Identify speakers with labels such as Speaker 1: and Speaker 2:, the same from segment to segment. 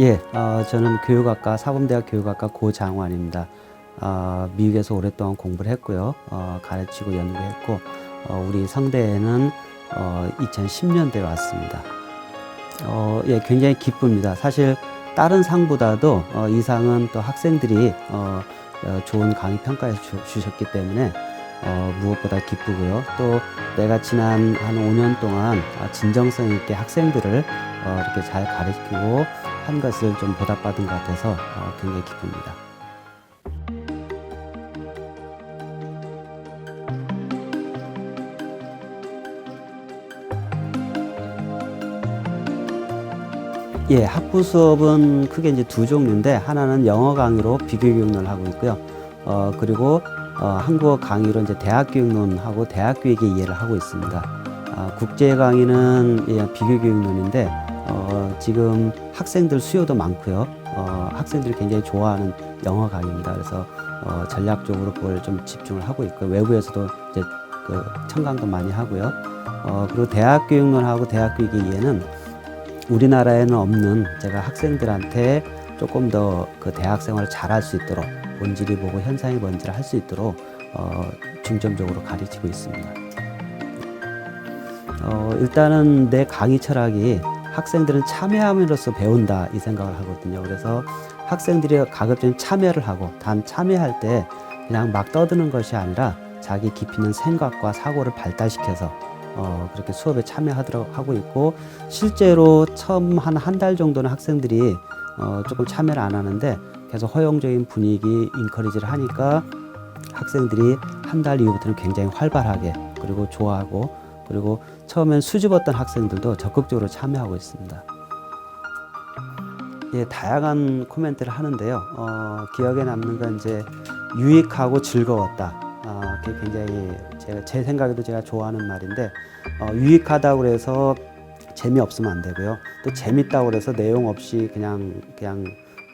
Speaker 1: 예, 어, 저는 교육학과 사범대학 교육학과 고장환입니다. 어, 미국에서 오랫동안 공부를 했고요. 어, 가르치고 연구했고 어, 우리 성대에는 어, 2010년대에 왔습니다. 어, 예, 굉장히 기쁩니다. 사실 다른 상보다도 어, 이 상은 또 학생들이 어, 어, 좋은 강의 평가해 주, 주셨기 때문에 어, 무엇보다 기쁘고요. 또 내가 지난 한 5년 동안 아, 진정성 있게 학생들을 어, 이렇게 잘 가르치고 한 것을 좀 보답받은 것 같아서 어, 굉장히 기쁩니다. 예, 학부 수업은 크게 이제 두 종류인데 하나는 영어 강의로 비교 교육론을 하고 있고요. 어, 그리고 어, 한국어 강의로 이제 대학 교육론하고 대학 교육의 이해를 하고 있습니다. 아, 국제 강의는 예, 비교 교육론인데 어, 지금 학생들 수요도 많고요. 어, 학생들이 굉장히 좋아하는 영어 강의입니다. 그래서 어, 전략적으로 그걸 좀 집중을 하고 있고 외부에서도 이제 그 청강도 많이 하고요. 어, 그리고 대학 교육론하고 대학 교육의 이해는 우리나라에는 없는 제가 학생들한테 조금 더 그 대학 생활을 잘할 수 있도록 본질이 뭐고 현상이 뭔지를 할 수 있도록 어, 중점적으로 가르치고 있습니다. 어, 일단은 내 강의 철학이 학생들은 참여함으로써 배운다 이 생각을 하거든요. 그래서 학생들이 가급적 참여를 하고 단 참여할 때 그냥 막 떠드는 것이 아니라 자기 깊이 있는 생각과 사고를 발달시켜서 어, 그렇게 수업에 참여하도록 하고 있고 실제로 처음 한 한 달 정도는 학생들이 어, 조금 참여를 안 하는데 계속 허용적인 분위기 인커리지를 하니까 학생들이 한 달 이후부터는 굉장히 활발하게 그리고 좋아하고 그리고 처음엔 수줍었던 학생들도 적극적으로 참여하고 있습니다. 예, 다양한 코멘트를 하는데요. 어, 기억에 남는 건 이제 유익하고 즐거웠다. 아, 그게 굉장히 제가 제 생각에도 제가 좋아하는 말인데 어, 유익하다고 그래서 재미없으면 안 되고요. 또 재밌다고 그래서 내용 없이 그냥 그냥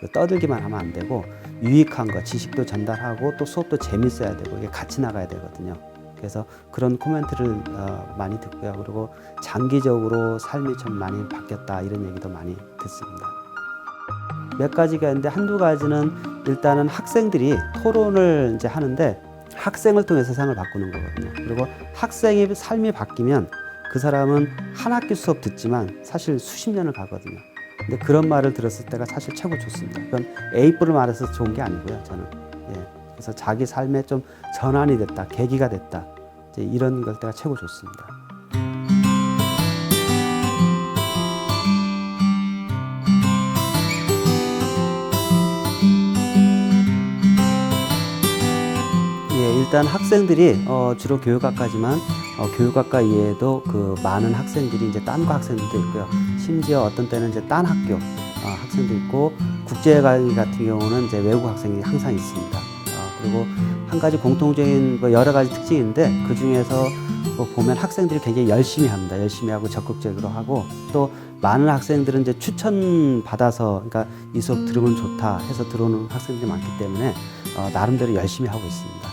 Speaker 1: 그 떠들기만 하면 안 되고 유익한 거 지식도 전달하고 또 수업도 재밌어야 되고 이게 같이 나가야 되거든요. 그래서 그런 코멘트를 어, 많이 듣고요. 그리고 장기적으로 삶이 좀 많이 바뀌었다 이런 얘기도 많이 듣습니다. 몇 가지가 있는데 한두 가지는 일단은 학생들이 토론을 이제 하는데 학생을 통해 세상을 바꾸는 거거든요. 그리고 학생의 삶이 바뀌면 그 사람은 한 학기 수업 듣지만 사실 수십 년을 가거든요. 근데 그런 말을 들었을 때가 사실 최고 좋습니다. 그건 A뿔을 말해서 좋은 게 아니고요, 저는. 예. 그래서 자기 삶에 좀 전환이 됐다, 계기가 됐다. 이제 이런 걸 때가 최고 좋습니다. 예, 일단 학생들이 어, 주로 교육학과지만 어, 교육학과 이외에도 그 많은 학생들이 이제 딴과 학생들도 있고요. 심지어 어떤 때는 이제 딴 학교 어, 학생도 있고 국제 강의 같은 경우는 이제 외국 학생이 항상 있습니다. 어, 그리고 한 가지 공통적인 뭐 여러 가지 특징인데 그 중에서 뭐 보면 학생들이 굉장히 열심히 합니다. 열심히 하고 적극적으로 하고 또 많은 학생들은 이제 추천 받아서 그러니까 이 수업 들으면 좋다 해서 들어오는 학생들이 많기 때문에 어, 나름대로 열심히 하고 있습니다.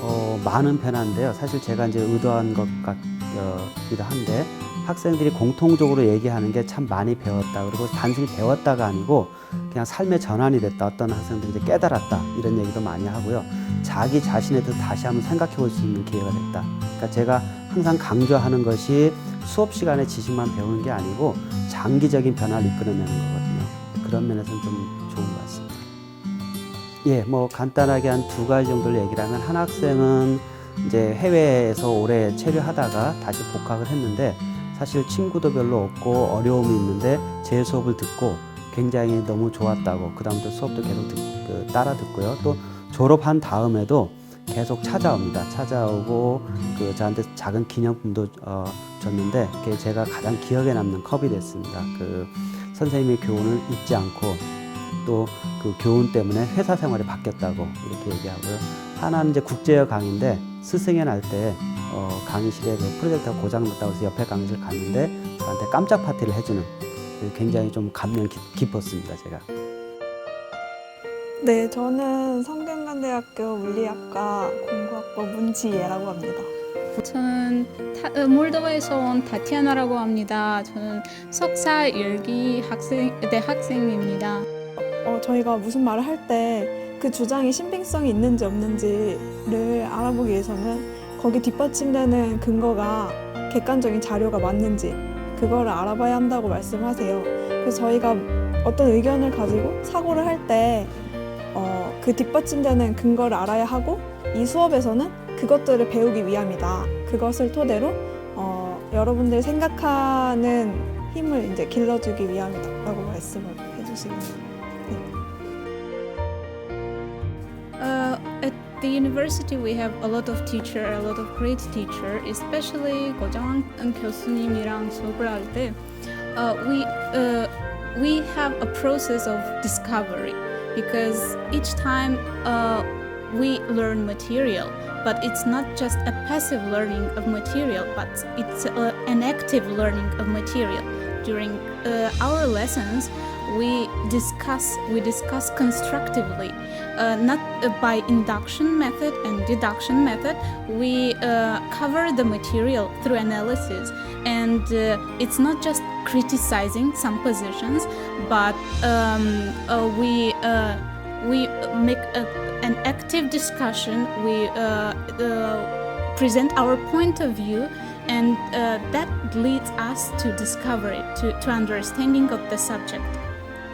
Speaker 1: 어, 많은 변화인데요. 사실 제가 이제 의도한 것 같기도 한데 학생들이 공통적으로 얘기하는 게 참 많이 배웠다. 그리고 단순히 배웠다가 아니고 그냥 삶의 전환이 됐다. 어떤 학생들이 이제 깨달았다. 이런 얘기도 많이 하고요. 자기 자신에 대해서 다시 한번 생각해 볼 수 있는 기회가 됐다. 그러니까 제가 항상 강조하는 것이 수업 시간에 지식만 배우는 게 아니고 장기적인 변화를 이끌어내는 거거든요. 그런 면에서는 좀 좋은 것 같습니다. 예, 뭐 간단하게 한 두 가지 정도를 얘기를 하면 한 학생은 이제 해외에서 오래 체류하다가 다시 복학을 했는데 사실 친구도 별로 없고 어려움이 있는데 제 수업을 듣고 굉장히 너무 좋았다고 그다음부터 수업도 계속 듣, 그, 따라 듣고요. 또 졸업한 다음에도 계속 찾아옵니다. 찾아오고 그 저한테 작은 기념품도 어, 줬는데 그게 제가 가장 기억에 남는 컵이 됐습니다. 그 선생님의 교훈을 잊지 않고 또 그 교훈 때문에 회사 생활이 바뀌었다고 이렇게 얘기하고요. 하나는 이제 국제어 강의인데 스승의 날 때 어, 강의실에 그 프로젝터가 고장났다고 해서 옆에 강의실 갔는데 저한테 깜짝 파티를 해주는 그 굉장히 좀 감명 깊, 깊었습니다. 제가.
Speaker 2: 네, 저는 성균관대학교 물리학과 공부학부 문지예라고 합니다. 저는 타, 어, 몰도바에서 온 타티아나라고 합니다. 저는 석사 일기 학생 대학생입니다.
Speaker 3: 어, 저희가 무슨 말을 할 때 그 주장이 신빙성이 있는지 없는지를 알아보기 위해서는 거기 뒷받침되는 근거가 객관적인 자료가 맞는지 그거를 알아봐야 한다고 말씀하세요. 그래서 저희가 어떤 의견을 가지고 사고를 할 때 어, 그 뒷받침되는 근거를 알아야 하고 이 수업에서는 그것들을 배우기 위함이다. 그것을 토대로 어, 여러분들이 생각하는 힘을 이제 길러주기 위함이다라고 말씀을
Speaker 2: the university, we have a lot of teacher, a lot of great teacher, especially 고정 교수님이랑 수업을 할 때, uh, we uh, we have a process of discovery because each time uh, we learn material, but it's not just a passive learning of material, but it's uh, an active learning of material. During uh, our lessons, we discuss we discuss constructively uh, not uh, by induction method and deduction method. We uh, cover the material through analysis. And uh, it's not just criticizing some positions but um, uh, we we make a, an active discussion. We present our point of view and uh, that leads us to discovery to, to understanding of the subject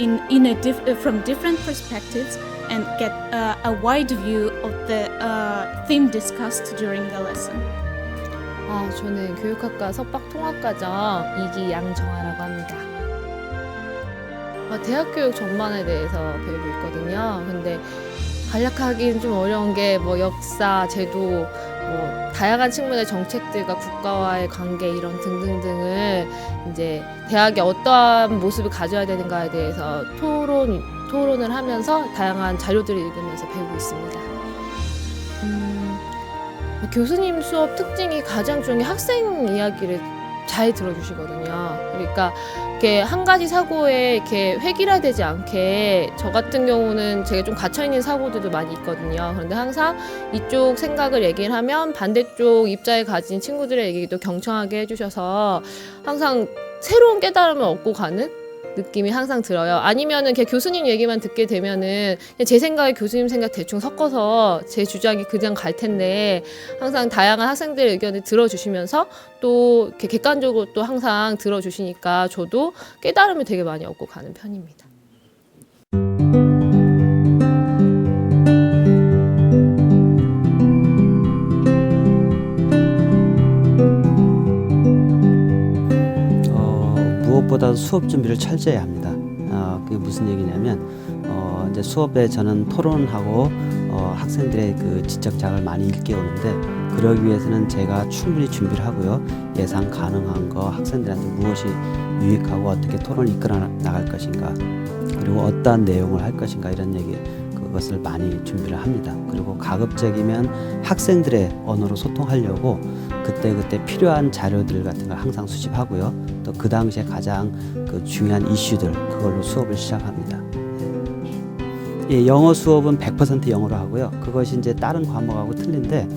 Speaker 2: in in a diff- uh, from different perspectives and get uh, a wide view of the uh, theme discussed during the lesson.
Speaker 4: 아, 저는 교육학과 석박통합과정 이기양정아라고 합니다. 아, 대학 교육 전반에 대해서 배우고 있거든요. 근데 간략하기는 좀 어려운 게 뭐 역사, 제도, 뭐 다양한 측면의 정책들과 국가와의 관계 이런 등등등을 이제 대학이 어떠한 모습을 가져야 되는가에 대해서 토론 토론을 하면서 다양한 자료들을 읽으면서 배우고 있습니다. 음, 교수님 수업 특징이 가장 중요한 게 학생 이야기를 잘 들어주시거든요. 그러니까 이렇게 한 가지 사고에 이렇게 획일화되지 않게 저 같은 경우는 제가 좀 갇혀 있는 사고들도 많이 있거든요. 그런데 항상 이쪽 생각을 얘기를 하면 반대쪽 입자에 가진 친구들의 얘기도 경청하게 해주셔서 항상 새로운 깨달음을 얻고 가는 느낌이 항상 들어요. 아니면은 교수님 얘기만 듣게 되면은 제 생각에 교수님 생각 대충 섞어서 제 주장이 그냥 갈 텐데 항상 다양한 학생들의 의견을 들어주시면서 또 이렇게 객관적으로 또 항상 들어주시니까 저도 깨달음을 되게 많이 얻고 가는 편입니다.
Speaker 1: 무엇보다도 수업 준비를 철저히 합니다. 어, 그게 무슨 얘기냐면 어, 이제 수업에 저는 토론하고 어, 학생들의 그 지적장을 많이 일깨우는데 그러기 위해서는 제가 충분히 준비를 하고요. 예상 가능한 거 학생들한테 무엇이 유익하고 어떻게 토론을 이끌어 나갈 것인가 그리고 어떠한 내용을 할 것인가 이런 얘기 그 것을 많이 준비를 합니다. 그리고 가급적이면 학생들의 언어로 소통하려고 그때 그때 필요한 자료들 같은 걸 항상 수집하고요. 또 그 당시에 가장 그 중요한 이슈들 그걸로 수업을 시작합니다. 예, 영어 수업은 100% 영어로 하고요. 그것이 이제 다른 과목하고 틀린데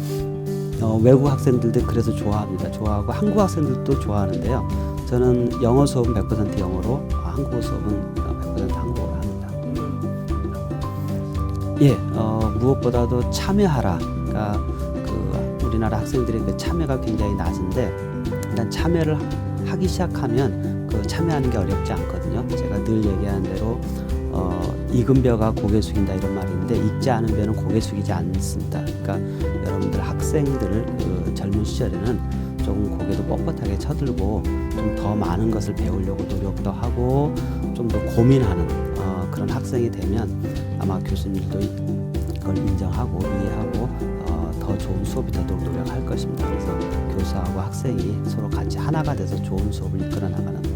Speaker 1: 어, 외국 학생들도 그래서 좋아합니다. 좋아하고 한국 학생들도 좋아하는데요. 저는 영어 수업은 100% 영어로, 아, 한국어 수업은 예, 어, 무엇보다도 참여하라. 그러니까 그 우리나라 학생들의 그 참여가 굉장히 낮은데 일단 참여를 하기 시작하면 그 참여하는 게 어렵지 않거든요. 제가 늘 얘기하는 대로 어, 익은 벼가 고개 숙인다 이런 있는데 익지 않은 벼는 고개 숙이지 않습니다. 그러니까 여러분들 학생들 그 젊은 시절에는 조금 고개도 뻣뻣하게 쳐들고 좀 더 많은 것을 배우려고 노력도 하고 좀 더 고민하는 어, 그런 학생이 되면 아마 교수님들도 그걸 인정하고 이해하고 어, 더 좋은 수업이 되도록 노력할 것입니다. 그래서 교수하고 학생이 서로 같이 하나가 돼서 좋은 수업을 이끌어 나가는